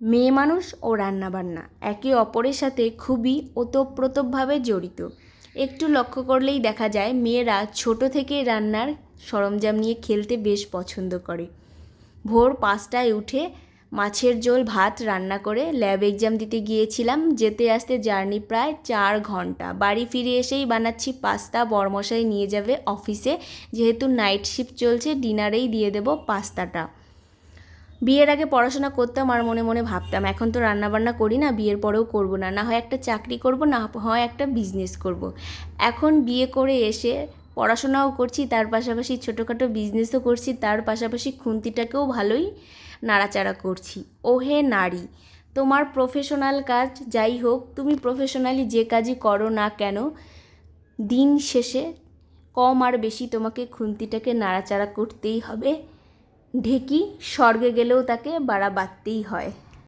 মেয়ে মানুষ ও রান্নাবান্না, একে অপরের সাথে খুবই ওতপ্রোতভাবে জড়িত। একটু লক্ষ্য করলেই দেখা যায়, মেয়েরা ছোট থেকে রান্নার সরঞ্জাম নিয়ে খেলতে বেশ পছন্দ করে। ভোর পাঁচটায় উঠে মাছের ঝোল, ভাত রান্না করে ল্যাব এক্সাম দিতে গিয়েছিলাম। যেতে আসতে জার্নি প্রায় চার ঘণ্টা। বাড়ি ফিরে এসেই বানাচ্ছি পাস্তা, বরমশাই নিয়ে যাবে অফিসে। যেহেতু নাইট শিফট চলছে, ডিনারেই দিয়ে দেবো পাস্তাটা। বিয়ের আগে পড়াশোনা করতাম আর মনে মনে ভাবতাম, এখন তো রান্নাবান্না করি না, বিয়ের পরেও করব না। না হয় একটা চাকরি করব, না হয় একটা বিজনেস করব। এখন বিয়ে করে এসে পড়াশোনাও করছি, তার পাশাপাশি ছোটোখাটো বিজনেসও করছি, তার পাশাপাশি খুন্তিটাকেও ভালোই নাড়াচাড়া করছি। ওহে নারী, তোমার প্রফেশনাল কাজ যাই হোক, তুমি প্রফেশনালি যে কাজই করো না কেন, দিন শেষে কম আর বেশি তোমাকে খুন্তিটাকে নাড়াচাড়া করতেই হবে। ঢেকি স্বর্গে গেলেও তাকে বাড়া বাঁধতেই হয়।